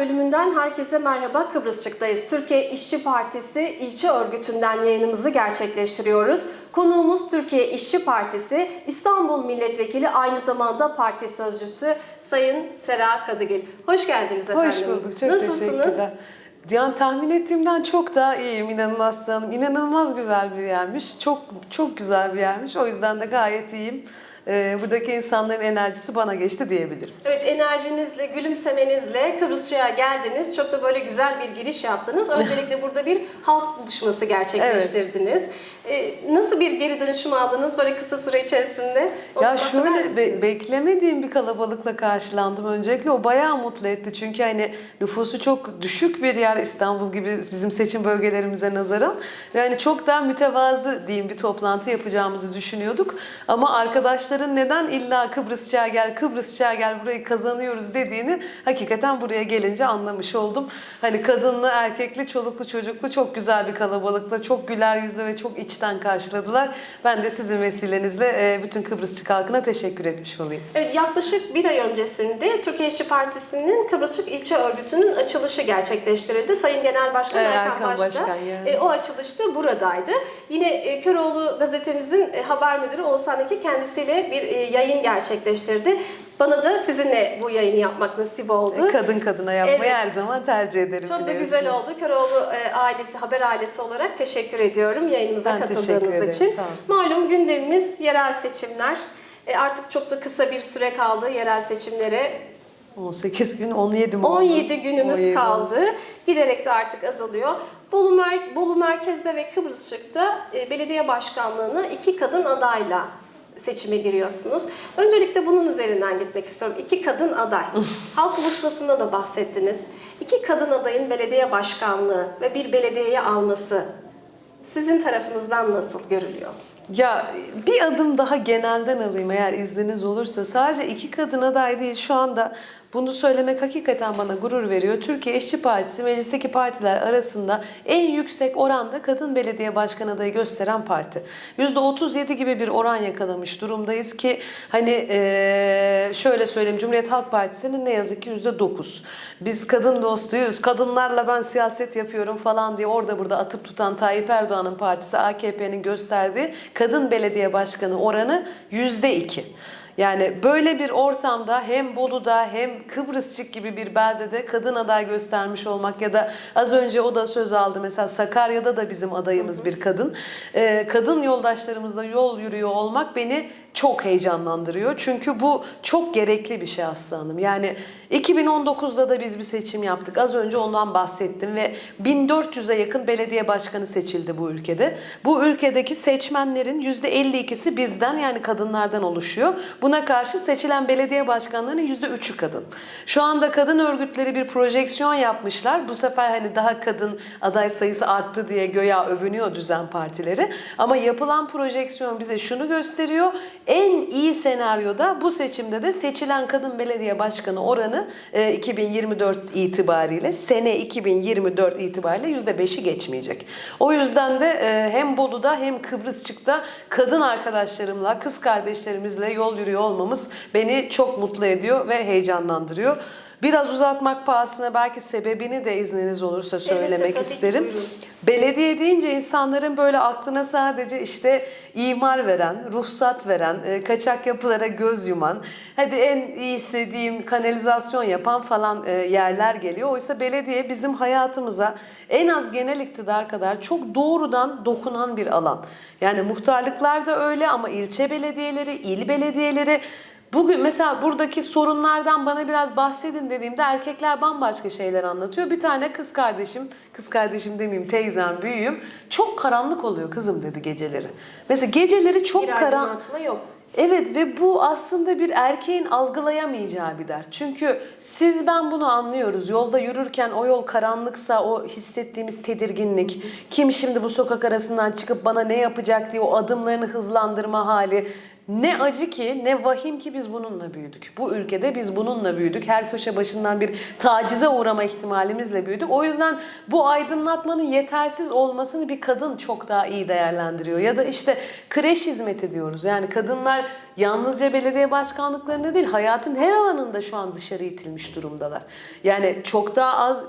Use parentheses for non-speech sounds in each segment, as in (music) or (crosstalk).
bölümünden herkese merhaba. Kıbrısçık'tayız. Türkiye İşçi Partisi ilçe örgütünden yayınımızı gerçekleştiriyoruz. Konuğumuz Türkiye İşçi Partisi İstanbul Milletvekili aynı zamanda parti sözcüsü Sayın Sera Kadıgil. Hoş geldiniz efendim. Hoş bulduk. Çok Nasılsınız? teşekkürler. Yani tahmin ettiğimden çok daha iyiyim inanın Aslı Hanım. İnanılmaz güzel bir yermiş. Çok çok güzel bir yermiş. O yüzden de gayet iyiyim. Ee, buradaki insanların enerjisi bana geçti diyebilirim. Evet enerjinizle, gülümsemenizle Kıbrısçı'ya geldiniz. Çok da böyle güzel bir giriş yaptınız. Öncelikle burada bir halk buluşması gerçekleştirdiniz. Ee, nasıl bir geri dönüşüm aldınız böyle kısa süre içerisinde? Onu Ya şöyle be- beklemediğim bir kalabalıkla karşılandım öncelikle. O bayağı mutlu etti. Çünkü hani nüfusu çok düşük bir yer İstanbul gibi bizim seçim bölgelerimize nazaran. Ve hani çok daha mütevazı diyeyim bir toplantı yapacağımızı düşünüyorduk. Ama arkadaşların neden illa Kıbrısçığa gel, Kıbrısçığa gel burayı kazanıyoruz dediğini hakikaten buraya gelince anlamış oldum. Hani kadınlı, erkekli, çoluklu, çocuklu çok güzel bir kalabalıkla, çok güler yüzlü ve çok içten karşıladılar. Ben de sizin vesilenizle e, bütün Kıbrısçık halkına teşekkür etmiş olayım. Evet, yaklaşık bir ay öncesinde Türkiye İşçi Partisi'nin Kıbrısçık İlçe Örgütü'nün açılışı gerçekleştirildi. Sayın Genel Başkan Evet, Erkan, Erkan Baş da Başkan, yani. e, o açılışta buradaydı. Yine e, Köroğlu gazetemizin haber müdürü Oğuzhan Eke kendisiyle bir yayın gerçekleştirdi. Bana da sizinle bu yayını yapmak nasip oldu. Kadın kadına yapmayı Evet. her zaman tercih ederim. Çok da güzel oldu. Köroğlu e, ailesi, haber ailesi olarak teşekkür ediyorum yayınımıza Ben katıldığınız için. Malum gündemimiz yerel seçimler. E, artık çok da kısa bir süre kaldı yerel seçimlere. 18 gün 17 mi oldu? 17 günümüz 17 oldu. kaldı. Giderek de artık azalıyor. Bolu, Mer- Bolu Merkez'de ve Kıbrısçık'ta e, belediye başkanlığını iki kadın adayla seçime giriyorsunuz. Öncelikle bunun üzerinden gitmek istiyorum. İki kadın aday. (laughs) Halk buluşmasında da bahsettiniz. İki kadın adayın belediye başkanlığı ve bir belediyeye alması sizin tarafınızdan nasıl görülüyor? Ya bir adım daha genelden alayım eğer izniniz olursa. Sadece iki kadın aday değil şu anda bunu söylemek hakikaten bana gurur veriyor. Türkiye İşçi Partisi meclisteki partiler arasında en yüksek oranda kadın belediye başkan adayı gösteren parti. %37 gibi bir oran yakalamış durumdayız ki hani şöyle söyleyeyim Cumhuriyet Halk Partisi'nin ne yazık ki %9. Biz kadın dostuyuz, kadınlarla ben siyaset yapıyorum falan diye orada burada atıp tutan Tayyip Erdoğan'ın partisi AKP'nin gösterdiği kadın belediye başkanı oranı %2. Yani böyle bir ortamda hem Bolu'da hem Kıbrısçık gibi bir beldede kadın aday göstermiş olmak ya da az önce o da söz aldı mesela Sakarya'da da bizim adayımız bir kadın. Ee, kadın yoldaşlarımızla yol yürüyor olmak beni çok heyecanlandırıyor. Çünkü bu çok gerekli bir şey Aslı Hanım. Yani 2019'da da biz bir seçim yaptık. Az önce ondan bahsettim ve 1400'e yakın belediye başkanı seçildi bu ülkede. Bu ülkedeki seçmenlerin %52'si bizden yani kadınlardan oluşuyor. Buna karşı seçilen belediye başkanlarının %3'ü kadın. Şu anda kadın örgütleri bir projeksiyon yapmışlar. Bu sefer hani daha kadın aday sayısı arttı diye göya övünüyor düzen partileri. Ama yapılan projeksiyon bize şunu gösteriyor. En iyi senaryoda bu seçimde de seçilen kadın belediye başkanı oranı e, 2024 itibariyle sene 2024 itibariyle %5'i geçmeyecek. O yüzden de e, hem Bolu'da hem Kıbrısçık'ta kadın arkadaşlarımla, kız kardeşlerimizle yol yürüyor olmamız beni çok mutlu ediyor ve heyecanlandırıyor. Biraz uzatmak pahasına belki sebebini de izniniz olursa söylemek tabii ki, isterim. buyurun. Belediye deyince insanların böyle aklına sadece işte imar veren, ruhsat veren, e, kaçak yapılara göz yuman, hadi en iyisi diyeyim kanalizasyon yapan falan e, yerler geliyor. Oysa belediye bizim hayatımıza en az genel iktidar kadar çok doğrudan dokunan bir alan. Yani muhtarlıklar da öyle ama ilçe belediyeleri, il belediyeleri Bugün mesela buradaki sorunlardan bana biraz bahsedin dediğimde erkekler bambaşka şeyler anlatıyor. Bir tane kız kardeşim, kız kardeşim demeyeyim teyzem, büyüğüm çok karanlık oluyor kızım dedi geceleri. Mesela geceleri çok karanlık. yok. Evet ve bu aslında bir erkeğin algılayamayacağı bir dert. Çünkü siz ben bunu anlıyoruz. Yolda yürürken o yol karanlıksa o hissettiğimiz tedirginlik, kim şimdi bu sokak arasından çıkıp bana ne yapacak diye o adımlarını hızlandırma hali, ne acı ki ne vahim ki biz bununla büyüdük. Bu ülkede biz bununla büyüdük. Her köşe başından bir tacize uğrama ihtimalimizle büyüdük. O yüzden bu aydınlatmanın yetersiz olmasını bir kadın çok daha iyi değerlendiriyor. Ya da işte kreş hizmeti diyoruz. Yani kadınlar yalnızca belediye başkanlıklarında değil hayatın her alanında şu an dışarı itilmiş durumdalar. Yani çok daha az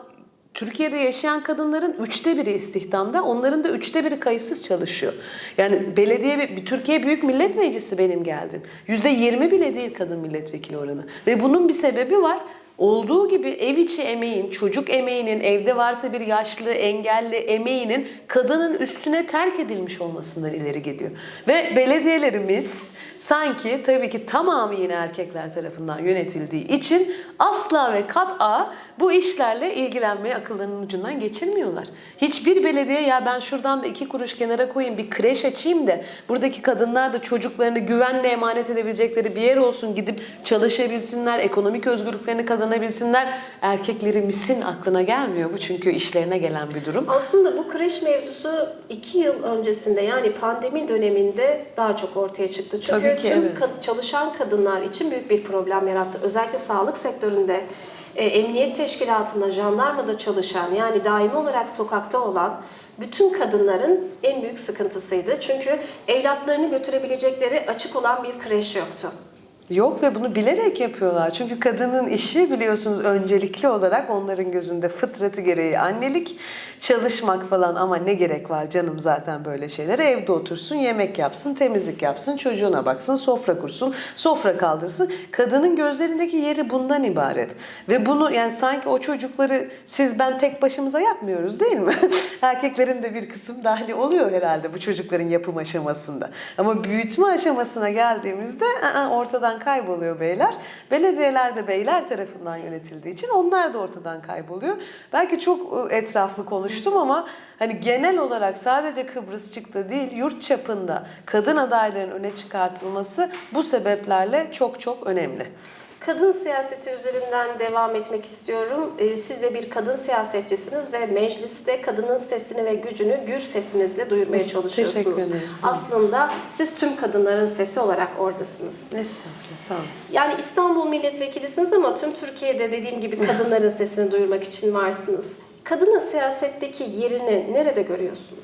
Türkiye'de yaşayan kadınların üçte biri istihdamda, onların da üçte biri kayıtsız çalışıyor. Yani belediye, Türkiye Büyük Millet Meclisi benim geldim. Yüzde yirmi bile değil kadın milletvekili oranı. Ve bunun bir sebebi var. Olduğu gibi ev içi emeğin, çocuk emeğinin, evde varsa bir yaşlı, engelli emeğinin kadının üstüne terk edilmiş olmasından ileri gidiyor. Ve belediyelerimiz sanki tabii ki tamamı yine erkekler tarafından yönetildiği için asla ve kat'a bu işlerle ilgilenmeyi akıllarının ucundan geçirmiyorlar. Hiçbir belediye ya ben şuradan da iki kuruş kenara koyayım bir kreş açayım da buradaki kadınlar da çocuklarını güvenle emanet edebilecekleri bir yer olsun gidip çalışabilsinler, ekonomik özgürlüklerini kazanabilsinler. Erkeklerimizin aklına gelmiyor bu çünkü işlerine gelen bir durum. Aslında bu kreş mevzusu iki yıl öncesinde yani pandemi döneminde daha çok ortaya çıktı. Çünkü Tabii ki, tüm evet. çalışan kadınlar için büyük bir problem yarattı. Özellikle sağlık sektöründe, e, emniyet teşkilatında, jandarmada çalışan yani daimi olarak sokakta olan bütün kadınların en büyük sıkıntısıydı. Çünkü evlatlarını götürebilecekleri açık olan bir kreş yoktu. Yok ve bunu bilerek yapıyorlar. Çünkü kadının işi biliyorsunuz öncelikli olarak onların gözünde fıtratı gereği annelik, çalışmak falan ama ne gerek var canım zaten böyle şeylere. Evde otursun, yemek yapsın, temizlik yapsın, çocuğuna baksın, sofra kursun, sofra kaldırsın. Kadının gözlerindeki yeri bundan ibaret. Ve bunu yani sanki o çocukları siz ben tek başımıza yapmıyoruz değil mi? (laughs) Erkeklerin de bir kısım dahili oluyor herhalde bu çocukların yapım aşamasında. Ama büyütme aşamasına geldiğimizde ı-ı, ortadan kayboluyor beyler. Belediyeler de beyler tarafından yönetildiği için onlar da ortadan kayboluyor. Belki çok ı, etraflı konuştum ama hani genel olarak sadece Kıbrısçıkta değil yurt çapında kadın adayların öne çıkartılması bu sebeplerle çok çok önemli. Kadın siyaseti üzerinden devam etmek istiyorum. Ee, Siz de bir kadın siyasetçisiniz ve mecliste kadının sesini ve gücünü gür sesinizle duyurmaya çalışıyorsunuz. Teşekkür ederim. Aslında siz tüm kadınların sesi olarak oradasınız. Estağfurullah sağ olun. Yani İstanbul milletvekilisiniz ama tüm Türkiye'de dediğim gibi (laughs) kadınların sesini duyurmak için varsınız. Kadının siyasetteki yerini nerede görüyorsunuz?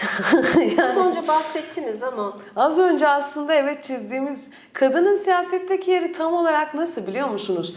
(laughs) Az önce bahsettiniz ama Az önce aslında evet çizdiğimiz kadının siyasetteki yeri tam olarak nasıl biliyor musunuz?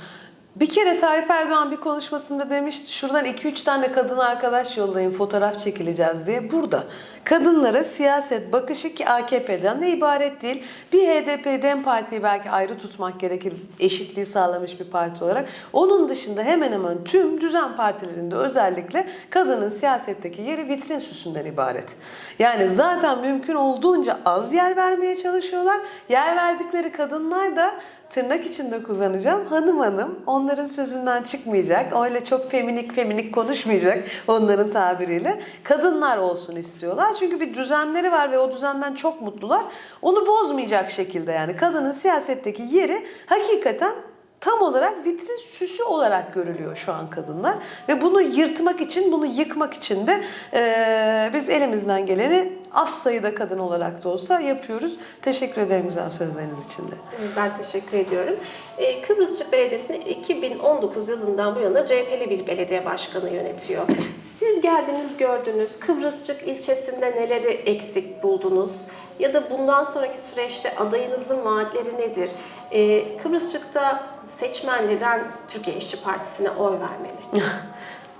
Bir kere Tayyip Erdoğan bir konuşmasında demişti şuradan 2-3 tane kadın arkadaş yollayın fotoğraf çekileceğiz diye. Burada kadınlara siyaset bakışı ki AKP'den de ibaret değil. Bir HDP DEM Parti'yi belki ayrı tutmak gerekir eşitliği sağlamış bir parti olarak. Onun dışında hemen hemen tüm düzen partilerinde özellikle kadının siyasetteki yeri vitrin süsünden ibaret. Yani zaten mümkün olduğunca az yer vermeye çalışıyorlar. Yer verdikleri kadınlar da tırnak içinde kullanacağım. Hanım hanım onların sözünden çıkmayacak. Öyle çok feminik feminik konuşmayacak onların tabiriyle. Kadınlar olsun istiyorlar. Çünkü bir düzenleri var ve o düzenden çok mutlular. Onu bozmayacak şekilde yani kadının siyasetteki yeri hakikaten tam olarak vitrin süsü olarak görülüyor şu an kadınlar. Ve bunu yırtmak için, bunu yıkmak için de eee, biz elimizden geleni az sayıda kadın olarak da olsa yapıyoruz. Teşekkür ederim güzel sözleriniz için de. ben teşekkür ediyorum. Ee, Kıbrısçık Belediyesi'ni 2019 yılından bu yana CHP'li bir belediye başkanı yönetiyor. Siz geldiniz gördünüz. Kıbrısçık ilçesinde neleri eksik buldunuz? Ya da bundan sonraki süreçte adayınızın vaatleri nedir? Ee, Kıbrısçık'ta seçmen neden Türkiye İşçi Partisi'ne oy vermeli? (laughs)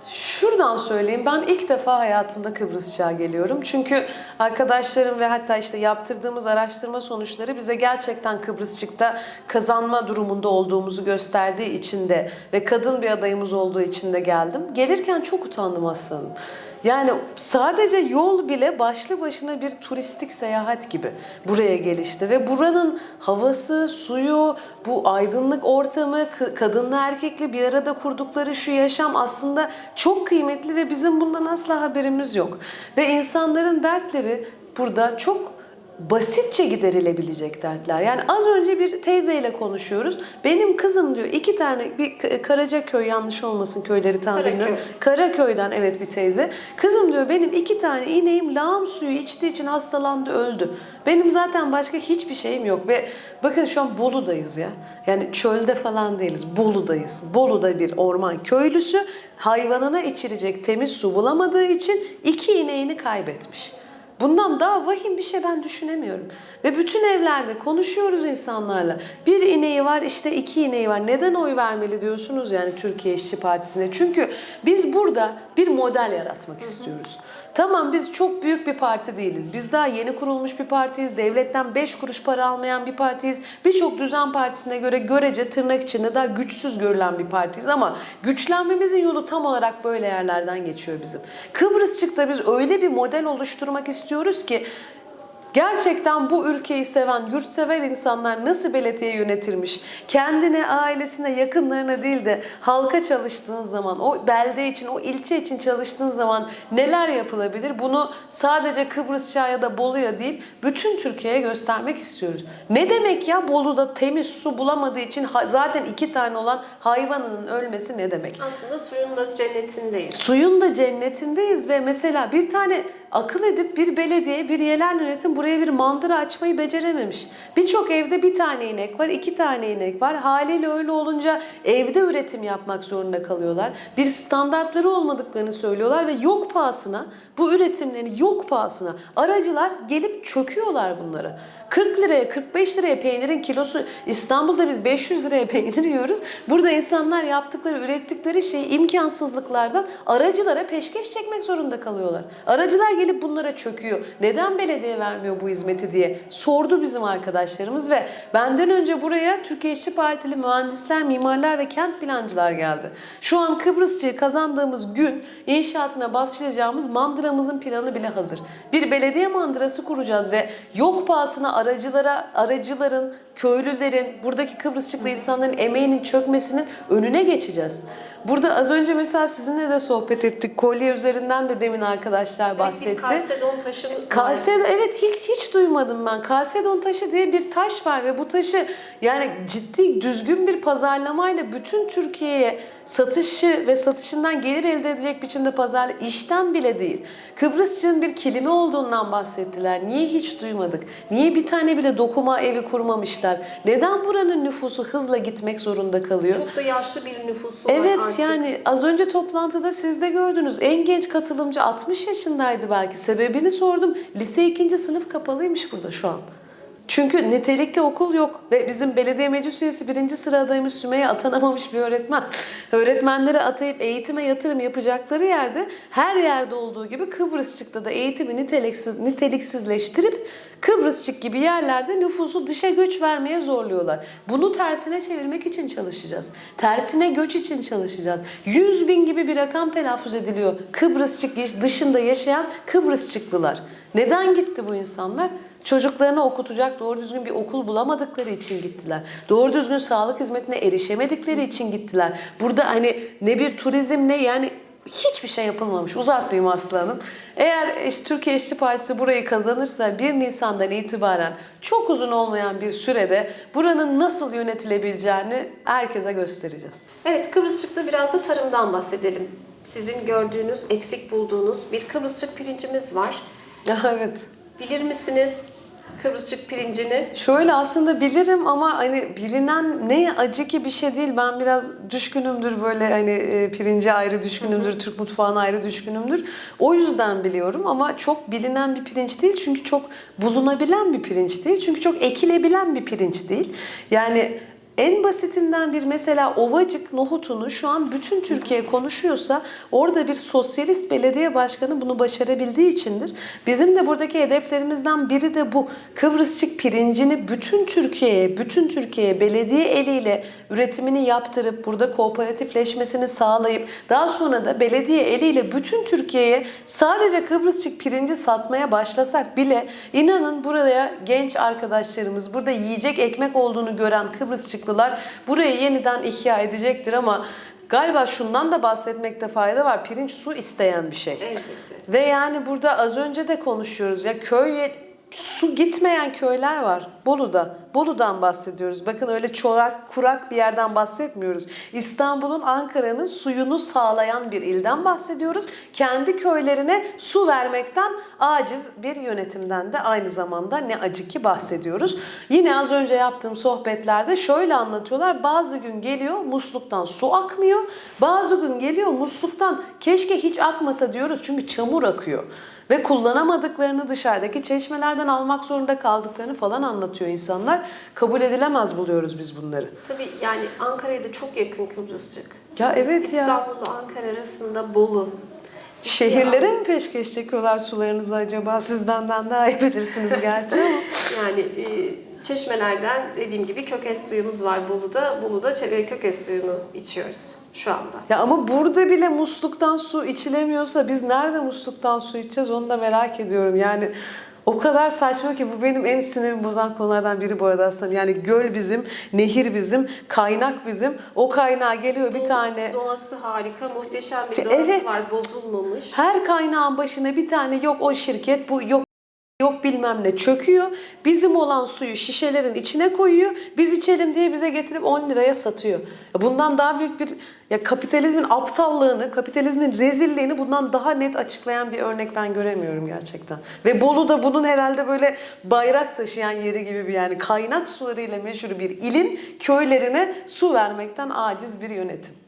Şuradan söyleyeyim ben ilk defa hayatımda Kıbrısçığa geliyorum. Çünkü arkadaşlarım ve hatta işte yaptırdığımız araştırma sonuçları bize gerçekten Kıbrısçık'ta kazanma durumunda olduğumuzu gösterdiği için de ve kadın bir adayımız olduğu için de geldim. Gelirken çok utandım aslında. Yani sadece yol bile başlı başına bir turistik seyahat gibi buraya gelişti ve buranın havası, suyu, bu aydınlık ortamı, kadınla erkekli bir arada kurdukları şu yaşam aslında çok kıymetli ve bizim bundan asla haberimiz yok. Ve insanların dertleri burada çok basitçe giderilebilecek dertler. Yani az önce bir teyzeyle konuşuyoruz. Benim kızım diyor iki tane bir Karacaköy yanlış olmasın köyleri tam Karaköy. bilmiyorum. Karaköy'den evet bir teyze. Kızım diyor benim iki tane ineğim lağım suyu içtiği için hastalandı öldü. Benim zaten başka hiçbir şeyim yok ve bakın şu an Bolu'dayız ya. Yani çölde falan değiliz. Bolu'dayız. Bolu'da bir orman köylüsü hayvanına içirecek temiz su bulamadığı için iki ineğini kaybetmiş. Bundan daha vahim bir şey ben düşünemiyorum. Ve bütün evlerde konuşuyoruz insanlarla. Bir ineği var işte iki ineği var. Neden oy vermeli diyorsunuz yani Türkiye İşçi Partisi'ne? Çünkü biz burada bir model yaratmak istiyoruz. Tamam biz çok büyük bir parti değiliz. Biz daha yeni kurulmuş bir partiyiz. Devletten 5 kuruş para almayan bir partiyiz. Birçok düzen partisine göre görece tırnak içinde daha güçsüz görülen bir partiyiz. Ama güçlenmemizin yolu tam olarak böyle yerlerden geçiyor bizim. Kıbrısçık'ta biz öyle bir model oluşturmak istiyoruz ki Gerçekten bu ülkeyi seven, yurtsever insanlar nasıl belediye yönetirmiş? Kendine, ailesine, yakınlarına değil de halka çalıştığın zaman, o belde için, o ilçe için çalıştığın zaman neler yapılabilir? Bunu sadece Kıbrısça ya da Bolu'ya değil, bütün Türkiye'ye göstermek istiyoruz. Ne demek ya Bolu'da temiz su bulamadığı için zaten iki tane olan hayvanının ölmesi ne demek? Aslında suyun da cennetindeyiz. Suyun da cennetindeyiz ve mesela bir tane akıl edip bir belediye, bir yerel yönetim buraya bir mandıra açmayı becerememiş. Birçok evde bir tane inek var, iki tane inek var. Haliyle öyle olunca evde üretim yapmak zorunda kalıyorlar. Bir standartları olmadıklarını söylüyorlar ve yok pahasına bu üretimlerin yok pahasına aracılar gelip çöküyorlar bunlara. 40 liraya 45 liraya peynirin kilosu İstanbul'da biz 500 liraya peynir yiyoruz. Burada insanlar yaptıkları ürettikleri şeyi imkansızlıklardan aracılara peşkeş çekmek zorunda kalıyorlar. Aracılar gelip bunlara çöküyor. Neden belediye vermiyor bu hizmeti diye sordu bizim arkadaşlarımız ve benden önce buraya Türkiye İşçi Partili mühendisler, mimarlar ve kent plancılar geldi. Şu an Kıbrısçı'yı kazandığımız gün inşaatına başlayacağımız mandıramızın planı bile hazır. Bir belediye mandırası kuracağız ve yok pahasına aracılara, aracıların, köylülerin, buradaki Kıbrısçıklı insanların emeğinin çökmesinin önüne geçeceğiz. Burada az önce mesela sizinle de sohbet ettik. Kolye üzerinden de demin arkadaşlar bahsetti. Bir Kalsedon taşı var. Kalsedon evet hiç hiç duymadım ben. Kalsedon taşı diye bir taş var ve bu taşı yani ciddi düzgün bir pazarlamayla bütün Türkiye'ye satışı ve satışından gelir elde edecek biçimde pazarla işten bile değil. Kıbrısçının bir kelime olduğundan bahsettiler. Niye hiç duymadık? Niye bir tane bile dokuma evi kurmamışlar? Neden buranın nüfusu hızla gitmek zorunda kalıyor? Çok da yaşlı bir nüfusu var Evet artık. yani az önce toplantıda siz de gördünüz. En genç katılımcı 60 yaşındaydı belki. Sebebini sordum. Lise 2. sınıf kapalıymış burada şu an. Çünkü nitelikli okul yok ve bizim belediye meclis üyesi birinci sıradaymış Sümeyye atanamamış bir öğretmen. Öğretmenleri atayıp eğitime yatırım yapacakları yerde her yerde olduğu gibi Kıbrısçık'ta da eğitimi niteliksiz, niteliksizleştirip Kıbrısçık gibi yerlerde nüfusu dışa göç vermeye zorluyorlar. Bunu tersine çevirmek için çalışacağız. Tersine göç için çalışacağız. 100 bin gibi bir rakam telaffuz ediliyor. Kıbrısçık dışında yaşayan Kıbrısçıklılar. Neden gitti bu insanlar? Çocuklarını okutacak doğru düzgün bir okul bulamadıkları için gittiler. Doğru düzgün sağlık hizmetine erişemedikleri için gittiler. Burada hani ne bir turizm ne yani hiçbir şey yapılmamış. Uzatmayayım Aslı Hanım. Eğer işte Türkiye İşçi Partisi burayı kazanırsa 1 Nisan'dan itibaren çok uzun olmayan bir sürede buranın nasıl yönetilebileceğini herkese göstereceğiz. Evet Kıbrısçık'ta biraz da tarımdan bahsedelim. Sizin gördüğünüz, eksik bulduğunuz bir Kıbrısçık pirincimiz var. (laughs) evet. Bilir misiniz Kıbrısçık pirincini? Şöyle aslında bilirim ama hani bilinen ne acı ki bir şey değil. Ben biraz düşkünümdür böyle hani e, pirince ayrı düşkünümdür, Türk mutfağına ayrı düşkünümdür. O yüzden biliyorum ama çok bilinen bir pirinç değil. Çünkü çok bulunabilen bir pirinç değil. Çünkü çok ekilebilen bir pirinç değil. Yani en basitinden bir mesela Ovacık nohutunu şu an bütün Türkiye konuşuyorsa orada bir sosyalist belediye başkanı bunu başarabildiği içindir. Bizim de buradaki hedeflerimizden biri de bu. Kıbrısçık pirincini bütün Türkiye'ye, bütün Türkiye'ye belediye eliyle üretimini yaptırıp burada kooperatifleşmesini sağlayıp daha sonra da belediye eliyle bütün Türkiye'ye sadece Kıbrısçık pirinci satmaya başlasak bile inanın buraya genç arkadaşlarımız, burada yiyecek ekmek olduğunu gören Kıbrısçıklılar burayı yeniden ihya edecektir ama galiba şundan da bahsetmekte fayda var. Pirinç su isteyen bir şey. Elbette. Ve yani burada az önce de konuşuyoruz ya köy su gitmeyen köyler var Bolu'da. Bolu'dan bahsediyoruz. Bakın öyle çorak, kurak bir yerden bahsetmiyoruz. İstanbul'un, Ankara'nın suyunu sağlayan bir ilden bahsediyoruz. Kendi köylerine su vermekten aciz bir yönetimden de aynı zamanda ne acı ki bahsediyoruz. Yine az önce yaptığım sohbetlerde şöyle anlatıyorlar. Bazı gün geliyor musluktan su akmıyor. Bazı gün geliyor musluktan keşke hiç akmasa diyoruz çünkü çamur akıyor. Ve kullanamadıklarını dışarıdaki çeşmelerden almak zorunda kaldıklarını falan anlatıyor insanlar. Kabul edilemez buluyoruz biz bunları. Tabii yani Ankara'ya da çok yakın Kıbrısçık. Ya evet ya. İstanbul'la Ankara arasında Bolu. Şehirlere mi peşkeş çekiyorlar sularınızı acaba? Siz benden daha iyi bilirsiniz gerçi ama. (laughs) Yani e, çeşmelerden dediğim gibi kökeş suyumuz var Bolu'da. Bolu'da çe- kökeş suyunu içiyoruz şu anda. Ya ama burada bile musluktan su içilemiyorsa biz nerede musluktan su içeceğiz onu da merak ediyorum. Yani o kadar saçma ki bu benim en sinirimi bozan konulardan biri bu arada aslında. Yani göl bizim, nehir bizim, kaynak bizim. O kaynağa geliyor bir tane Doğası harika, muhteşem bir doğası evet. var, bozulmamış. Her kaynağın başına bir tane yok o şirket, bu yok yok bilmem ne çöküyor. Bizim olan suyu şişelerin içine koyuyor. Biz içelim diye bize getirip 10 liraya satıyor. Bundan daha büyük bir ya kapitalizmin aptallığını, kapitalizmin rezilliğini bundan daha net açıklayan bir örnek ben göremiyorum gerçekten. Ve Bolu da bunun herhalde böyle bayrak taşıyan yeri gibi bir yani kaynak sularıyla meşhur bir ilin köylerine su vermekten aciz bir yönetim.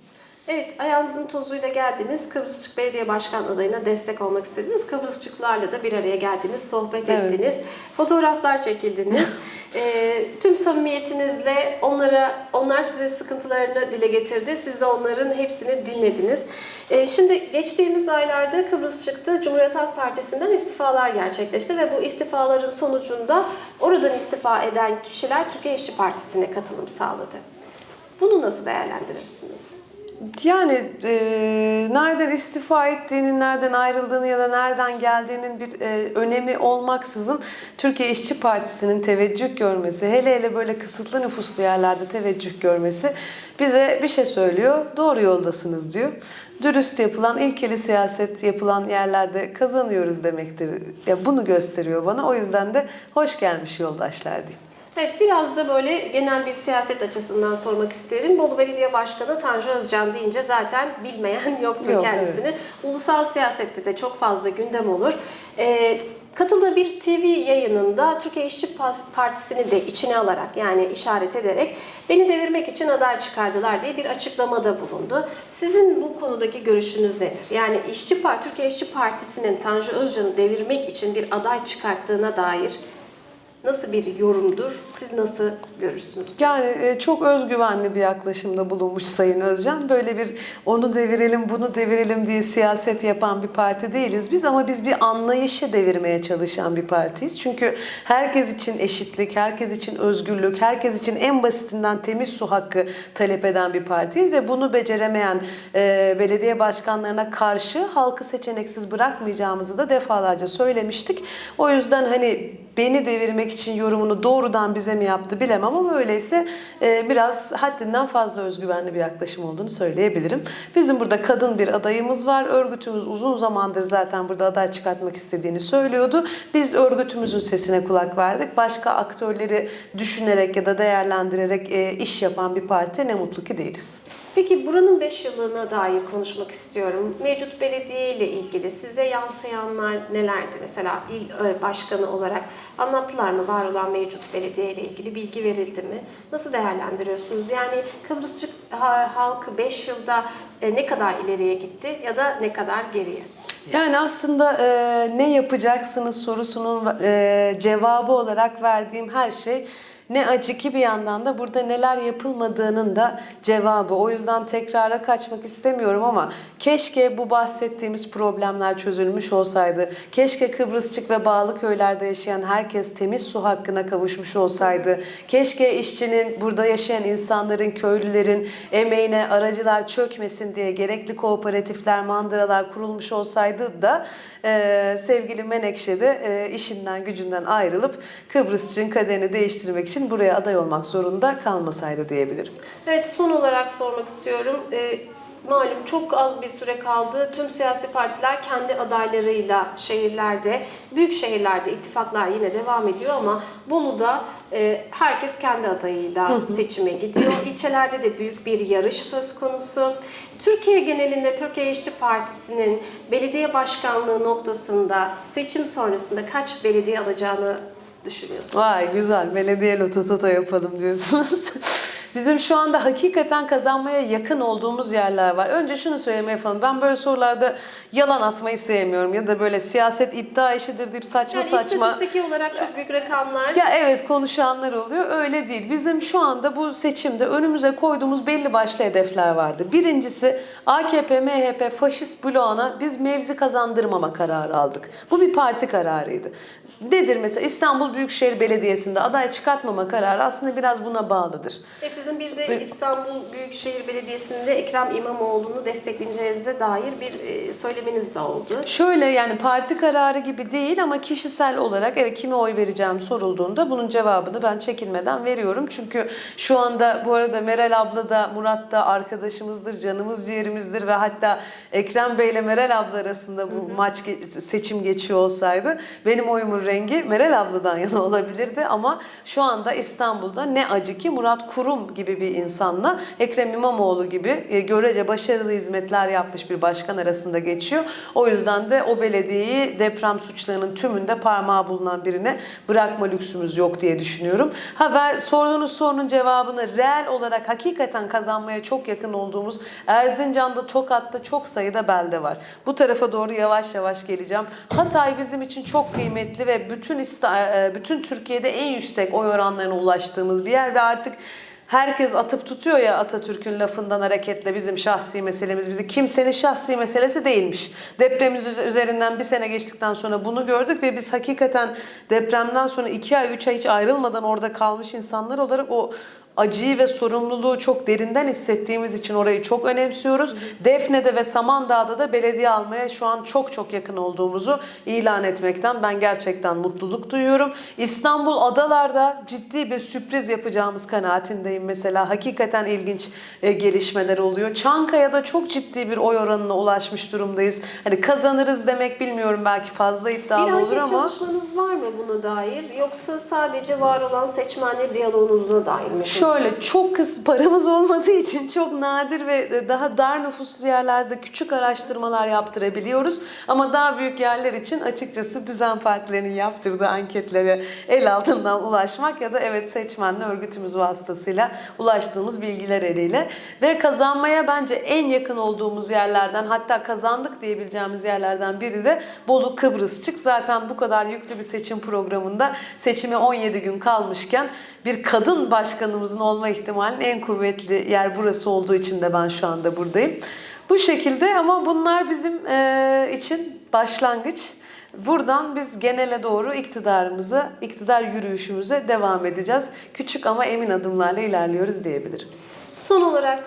Evet, ayağınızın tozuyla geldiniz. Kıbrısçık Belediye Başkan adayına destek olmak istediniz. Kıbrısçıklarla da bir araya geldiniz, sohbet Evet. ettiniz, fotoğraflar çekildiniz. (laughs) Ee, tüm samimiyetinizle onlara, onlar size sıkıntılarını dile getirdi. Siz de onların hepsini dinlediniz. Ee, şimdi geçtiğimiz aylarda Kıbrısçık'ta Cumhuriyet Halk Partisi'nden istifalar gerçekleşti ve bu istifaların sonucunda oradan istifa eden kişiler Türkiye İşçi Partisi'ne katılım sağladı. Bunu nasıl değerlendirirsiniz? Yani e, nereden istifa ettiğinin, nereden ayrıldığını ya da nereden geldiğinin bir e, önemi olmaksızın Türkiye İşçi Partisi'nin teveccüh görmesi, hele hele böyle kısıtlı nüfuslu yerlerde teveccüh görmesi bize bir şey söylüyor. Doğru yoldasınız diyor. Dürüst yapılan, ilkeli siyaset yapılan yerlerde kazanıyoruz demektir. Ya bunu gösteriyor bana. O yüzden de hoş gelmiş yoldaşlar diyeyim. Evet, biraz da böyle genel bir siyaset açısından sormak isterim. Bolu Belediye Başkanı Tanju Özcan deyince zaten bilmeyen (laughs) yoktur Yok, kendisini. Ulusal siyasette de çok fazla gündem olur. Ee, katıldığı bir TV yayınında Türkiye İşçi Partisi'ni de içine alarak yani işaret ederek beni devirmek için aday çıkardılar diye bir açıklamada bulundu. Sizin bu konudaki görüşünüz nedir? Yani İşçi Türkiye İşçi Partisi'nin Tanju Özcan'ı devirmek için bir aday çıkarttığına dair nasıl bir yorumdur? Siz nasıl görürsünüz? Yani e, çok özgüvenli bir yaklaşımda bulunmuş Sayın Özcan. Böyle bir onu devirelim, bunu devirelim diye siyaset yapan bir parti değiliz biz ama biz bir anlayışı devirmeye çalışan bir partiyiz. Çünkü herkes için eşitlik, herkes için özgürlük, herkes için en basitinden temiz su hakkı talep eden bir partiyiz ve bunu beceremeyen e, belediye başkanlarına karşı halkı seçeneksiz bırakmayacağımızı da defalarca söylemiştik. O yüzden hani beni devirmek için yorumunu doğrudan bize mi yaptı bilemem ama öyleyse e, biraz haddinden fazla özgüvenli bir yaklaşım olduğunu söyleyebilirim. Bizim burada kadın bir adayımız var. Örgütümüz uzun zamandır zaten burada aday çıkartmak istediğini söylüyordu. Biz örgütümüzün sesine kulak verdik. Başka aktörleri düşünerek ya da değerlendirerek e, iş yapan bir parti ne mutlu ki değiliz. Peki buranın 5 yıllığına dair konuşmak istiyorum. Mevcut belediye ile ilgili size yansıyanlar nelerdi? Mesela il e, başkanı olarak anlattılar mı var olan mevcut belediye ile ilgili bilgi verildi mi? Nasıl değerlendiriyorsunuz? Yani Kıbrısçık ha- halkı 5 yılda e, ne kadar ileriye gitti ya da ne kadar geriye? Yani aslında e, ne yapacaksınız sorusunun e, cevabı olarak verdiğim her şey ne acı ki bir yandan da burada neler yapılmadığının da cevabı. O yüzden tekrara kaçmak istemiyorum ama keşke bu bahsettiğimiz problemler çözülmüş olsaydı. Keşke Kıbrısçık ve bağlı köylerde yaşayan herkes temiz su hakkına kavuşmuş olsaydı. Keşke işçinin, burada yaşayan insanların, köylülerin emeğine aracılar çökmesin diye gerekli kooperatifler, mandıralar kurulmuş olsaydı da e, sevgili Menekşe de e, işinden gücünden ayrılıp Kıbrısçık'ın kaderini değiştirmek için buraya aday olmak zorunda kalmasaydı diyebilirim. Evet son olarak sormak istiyorum. Ee, malum çok az bir süre kaldı. Tüm siyasi partiler kendi adaylarıyla şehirlerde, büyük şehirlerde ittifaklar yine devam ediyor ama Bolu'da e, herkes kendi adayıyla seçime gidiyor. (laughs) İlçelerde de büyük bir yarış söz konusu. Türkiye genelinde Türkiye İşçi Partisi'nin belediye başkanlığı noktasında seçim sonrasında kaç belediye alacağını düşünüyorsunuz? Vay güzel. Belediye loto toto yapalım diyorsunuz. (laughs) Bizim şu anda hakikaten kazanmaya yakın olduğumuz yerler var. Önce şunu söylemeye falan. Ben böyle sorularda yalan atmayı sevmiyorum. Ya da böyle siyaset iddia işidir deyip saçma Yani saçma. istatistiki olarak çok büyük rakamlar. Ya evet konuşanlar oluyor. Öyle değil. Bizim şu anda bu seçimde önümüze koyduğumuz belli başlı hedefler vardı. Birincisi AKP, MHP, faşist bloğuna biz mevzi kazandırmama kararı aldık. Bu bir parti kararıydı. Nedir mesela İstanbul Büyükşehir Belediyesi'nde aday çıkartmama kararı aslında biraz buna bağlıdır. E sizin bir de İstanbul Büyükşehir Belediyesi'nde Ekrem İmamoğlu'nu destekleyeceğinize dair bir e, söylemeniz de oldu. Şöyle yani parti kararı gibi değil ama kişisel olarak evet kime oy vereceğim sorulduğunda bunun cevabını ben çekinmeden veriyorum. Çünkü şu anda bu arada Meral abla da Murat da arkadaşımızdır, canımız ciğerimizdir ve hatta Ekrem Bey ile Meral abla arasında bu maç ge- seçim geçiyor olsaydı benim oyumun rengi Meral abladan (laughs) yana olabilirdi ama şu anda İstanbul'da ne acı ki Murat Kurum gibi bir insanla Ekrem İmamoğlu gibi e, görece başarılı hizmetler yapmış bir başkan arasında geçiyor. O yüzden de o belediyeyi deprem suçlarının tümünde parmağı bulunan birine bırakma lüksümüz yok diye düşünüyorum. Ha ver, sorduğunuz sorunun cevabını reel olarak hakikaten kazanmaya çok yakın olduğumuz Erzincan'da, Tokat'ta çok sayıda belde var. Bu tarafa doğru yavaş yavaş geleceğim. Hatay bizim için çok kıymetli ve bütün İsta- e, bütün Türkiye'de en yüksek oy oranlarına ulaştığımız bir yer ve artık Herkes atıp tutuyor ya Atatürk'ün lafından hareketle bizim şahsi meselemiz bizi kimsenin şahsi meselesi değilmiş. Depremiz üze- üzerinden bir sene geçtikten sonra bunu gördük ve biz hakikaten depremden sonra iki ay üç ay hiç ayrılmadan orada kalmış insanlar olarak o acıyı ve sorumluluğu çok derinden hissettiğimiz için orayı çok önemsiyoruz. Defne'de ve Samandağ'da da belediye almaya şu an çok çok yakın olduğumuzu ilan etmekten ben gerçekten mutluluk duyuyorum. İstanbul adalarda ciddi bir sürpriz yapacağımız kanaatindeyim mesela. Hakikaten ilginç e, gelişmeler oluyor. Çankaya'da çok ciddi bir oy oranına ulaşmış durumdayız. Hani kazanırız demek bilmiyorum belki fazla Bir iddialı olur anket ama çalışmanız var mı buna dair? Yoksa sadece var olan seçmenle diyaloğunuza dair mi? Şöyle çok kıs paramız olmadığı için çok nadir ve daha dar nüfuslu yerlerde küçük araştırmalar yaptırabiliyoruz. Ama daha büyük yerler için açıkçası düzen partilerinin yaptırdığı anketlere el altından ulaşmak ya da evet seçmenle örgütümüz vasıtasıyla ulaştığımız bilgiler eliyle ve kazanmaya bence en yakın olduğumuz yerlerden hatta kazandık diyebileceğimiz yerlerden biri de Bolu Kıbrısçık. Zaten bu kadar yüklü bir seçim programında seçime 17 gün kalmışken bir kadın başkanımızın olma ihtimalinin en kuvvetli yer burası olduğu için de ben şu anda buradayım. Bu şekilde ama bunlar bizim eee, için başlangıç. Buradan biz genele doğru iktidarımıza, iktidar yürüyüşümüze devam edeceğiz. Küçük ama emin adımlarla ilerliyoruz diyebilirim. Son olarak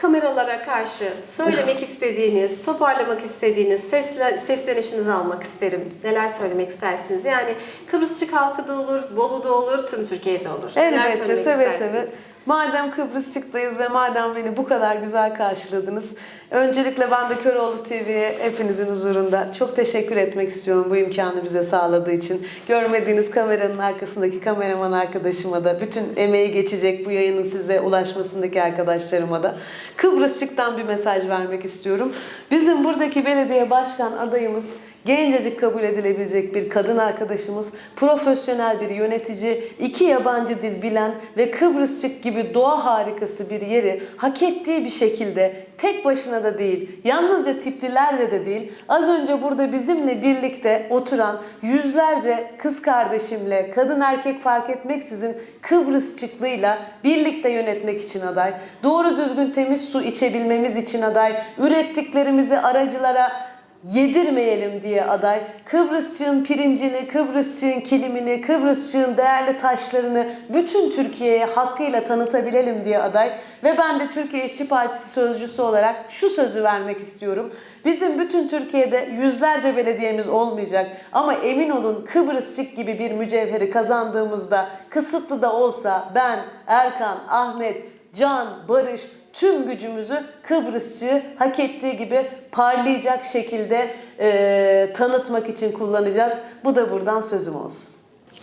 kameralara karşı söylemek (laughs) istediğiniz, toparlamak istediğiniz sesle, seslenişinizi almak isterim. Neler söylemek istersiniz? Yani Kıbrısçık halkı da olur, Bolu'da olur, tüm Türkiye'de olur. Elbette seve istersiniz? seve. Madem Kıbrısçık'tayız ve madem beni bu kadar güzel karşıladınız. Öncelikle ben de Köroğlu TV'ye hepinizin huzurunda çok teşekkür etmek istiyorum bu imkanı bize sağladığı için. Görmediğiniz kameranın arkasındaki kameraman arkadaşıma da, bütün emeği geçecek bu yayının size ulaşmasındaki arkadaşlarıma da Kıbrısçık'tan bir mesaj vermek istiyorum. Bizim buradaki belediye başkan adayımız Gencecik kabul edilebilecek bir kadın arkadaşımız, profesyonel bir yönetici, iki yabancı dil bilen ve Kıbrısçık gibi doğa harikası bir yeri hak ettiği bir şekilde tek başına da değil, yalnızca tiplilerle de değil, az önce burada bizimle birlikte oturan yüzlerce kız kardeşimle, kadın erkek fark etmeksizin Kıbrısçıklıyla birlikte yönetmek için aday, doğru düzgün temiz su içebilmemiz için aday, ürettiklerimizi aracılara yedirmeyelim diye aday. Kıbrısçığın pirincini, Kıbrısçığın kilimini, Kıbrısçığın değerli taşlarını bütün Türkiye'ye hakkıyla tanıtabilelim diye aday. Ve ben de Türkiye İşçi Partisi sözcüsü olarak şu sözü vermek istiyorum. Bizim bütün Türkiye'de yüzlerce belediyemiz olmayacak ama emin olun Kıbrısçık gibi bir mücevheri kazandığımızda kısıtlı da olsa ben, Erkan, Ahmet, can, barış, tüm gücümüzü Kıbrısçı hak ettiği gibi parlayacak şekilde e, tanıtmak için kullanacağız. Bu da buradan sözüm olsun.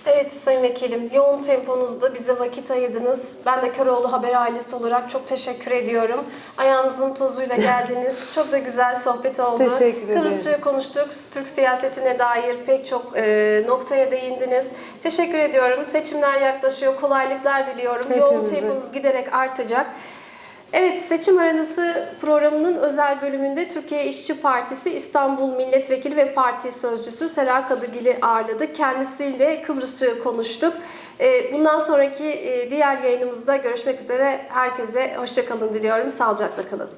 Evet Sayın Vekilim, yoğun temponuzda bize vakit ayırdınız. Ben de Köroğlu Haber ailesi olarak çok teşekkür ediyorum. Ayağınızın tozuyla (laughs) geldiniz. çok da güzel sohbet oldu. Teşekkür ederim. Kıbrısçı konuştuk. Türk siyasetine dair pek çok e, noktaya değindiniz. Teşekkür ediyorum. Seçimler yaklaşıyor. Kolaylıklar diliyorum. Yoğun Hepimize. temponuz giderek artacak. Evet, seçim aranası programının özel bölümünde Türkiye İşçi Partisi İstanbul Milletvekili ve Parti Sözcüsü Sera Kadıgil'i ağırladık. Kendisiyle Kıbrısçı konuştuk. Ee, Bundan sonraki e, diğer yayınımızda görüşmek üzere. Herkese hoşçakalın diliyorum. Sağlıcakla kalın.